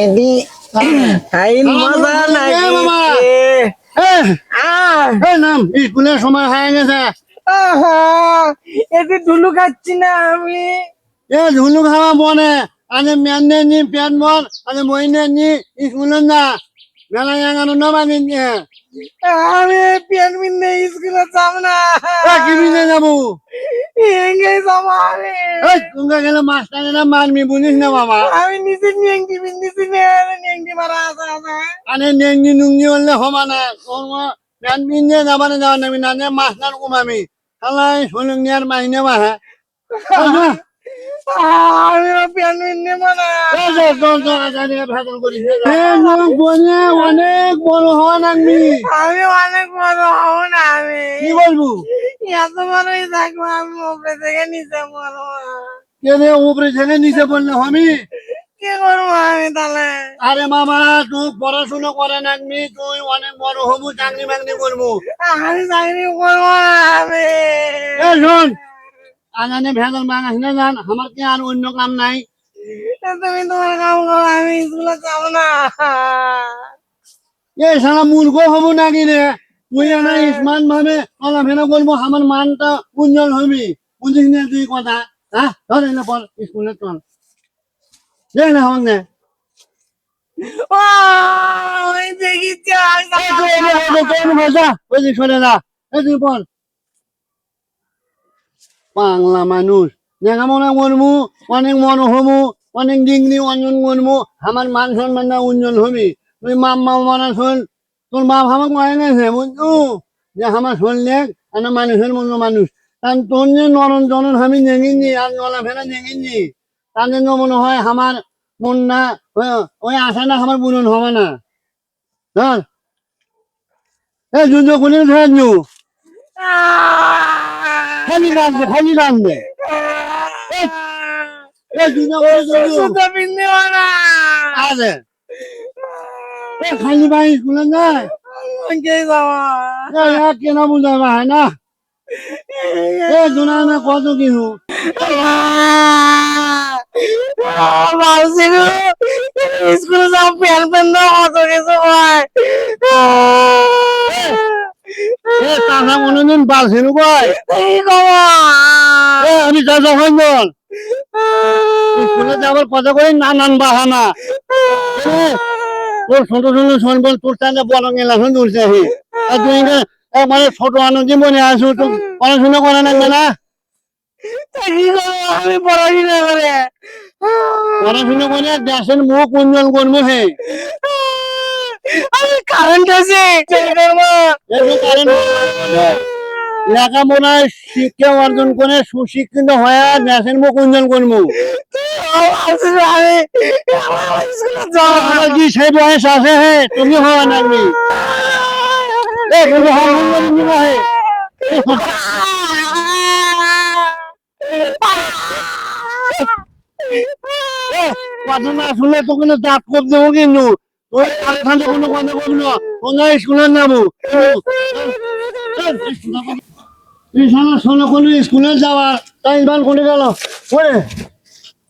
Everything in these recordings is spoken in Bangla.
এদি আইন মজা এই নাম স্কুলের সময় হয়ে গেছে। আহা, এতে ধুলু খাচ্ছি না আমি। এ ঝুলু খাওয়া বনে। আরে মেনে নি পেন বন আরে মইনে নি স্কুলে না না মানে আমি স্কুলে যাব না। কি যাব? এঙ্গে যাব আমি। এই গেলে বুঝিস না বাবা। আমি নিজে নিয়েঙ্গি বিন্দিছি নে নিয়েঙ্গি মারা নেঙ্গি হলে যাওয়া নামি না মাস্টার কমামি নিয়ার মাইনে মাহে আমি মানা অনেক বড় হওয়া নাগবি আমি অনেক বড় হব না আমি। কি বলব? এত বড়ই থাকব আমি উপরে থেকে নিচে পড়ব। কেনে উপরে ছেলে নিচে বললে আমি কি করব আমি তাহলে? আরে মামা তুই পড়াশোনা করে নাগবি তুই অনেক বড় হবু চাকরি বাকরি করব। আমি চাকরি করব আমি। শোন আজানে ভেজাল মাগাস না জান আমার কি আর অন্য কাম নাই? তুমি তোমার কাম করো আমি স্কুলে যাব না। এই সারা মূর্খ হব নাকি রে? তুই না স্মার্ট ভাবে চলাফেরা করব আমার মানটা উজ্জ্বল হবি। বুঝিস না তুই কথা হ্যাঁ ধর এনে পর স্কুলে চল। দেখ না হন না ওই দেখিছি ওই সরে যা। এই তুই পর বাংলা মানুষ। দেখা মনে করব অনেক মন হব অনেক ডিগ্রি অঞ্জন করব আমার মান সম্মানটা উজ্জ্বল হবি। তুই মাম্মা মারা শোন, তোর বাপ আমাকে মারে গেছে, বুঝছ? যে আমার শুনলে একটা মানুষের মতো মানুষ। কারণ তোর যে নরম জনন আমি নেগিনি আর নলাফেরা নেগিনি তার জন্য মনে হয় আমার মন না ওই- ওই আশাটা আমার পূরণ হবে না। হ্যাঁ এ, যুদ্ধ করে ধরনু খালি রাখবে খালি রাখবে খালি ভাই স্কুলে যায় কেন বুঝাবা হয় না। এ না কত কিছু স্কুলে যাব প্যান প্যান কত কিছু হয়। আমি স্কুলে যাবার কথা নানান বাহানা। তোর ছোট ছোট সম্বল তোর তাহলে বড় গেলাম দূরছে আর তুই একবারে ছোট আনন্দ মনে আসো তো পড়াশোনা করে না না আমি পড়াশোনা করে। পড়াশোনা করে দেশের মুখ উন্নয়ন করব হে। কারেন্ট আছে লেখাপড়ায় শিক্ষা অর্জন করে সুশিক্ষিত হয়ে দেশের মুখ উন্নয়ন করব। কি সেই বয়স আছে হে? তুমি না শুনলে তো কোনো দাঁত কপ দেবো কিন্তু। কোনো কথা কব না। তোমরা স্কুলে যাব তুই স্কুলে যাওয়া, তাই ইমান কোনে গেল।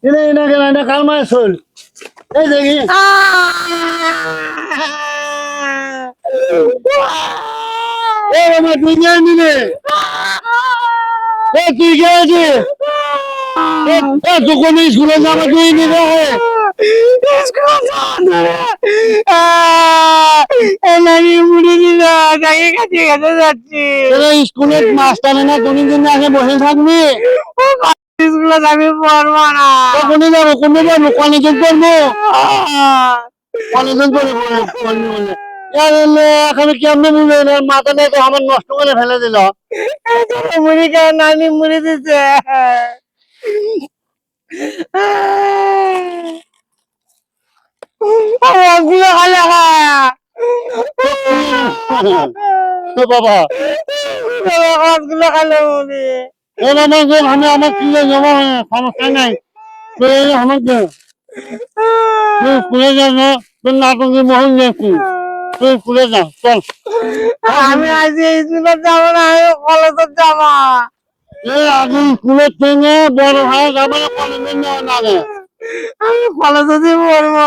এনে এনে গেল এটা কাল মাস চল এই দেখি। এ বাবা, তুই যাই নিলে এ, তুই গেছি এ তো কোনো স্কুলে যাব, তুই নিলে স্কুলের মাস্টারে না কোন দিন আগে বসে থাকবি? স্কুলে আমি পড়ব না। কোনে যাব কোনে যাব কলেজে করব? কলেজে করব? এখন কেমন বুঝে না মাথাটা তো আমার নষ্ট করে ফেলে দিল। মুড়ি খায় নানি মুড়ি দিচ্ছে ওগুলো খালে তো বাবা। ওগুলো খালে মুড়ি এ বাবা যে আমি আমার যাব সমস্যা নাই। তুই আমাকে তুই স্কুলে যাব তোর নাটকের মহল দেখছি। তুই স্কুলে যা চল। আমি আজ স্কুলে যাব না আমি কলেজে যাব। এ আগে থেকে বড় হয়ে যাবে কলেজে নেওয়া লাগে আমি কলেজে মরবো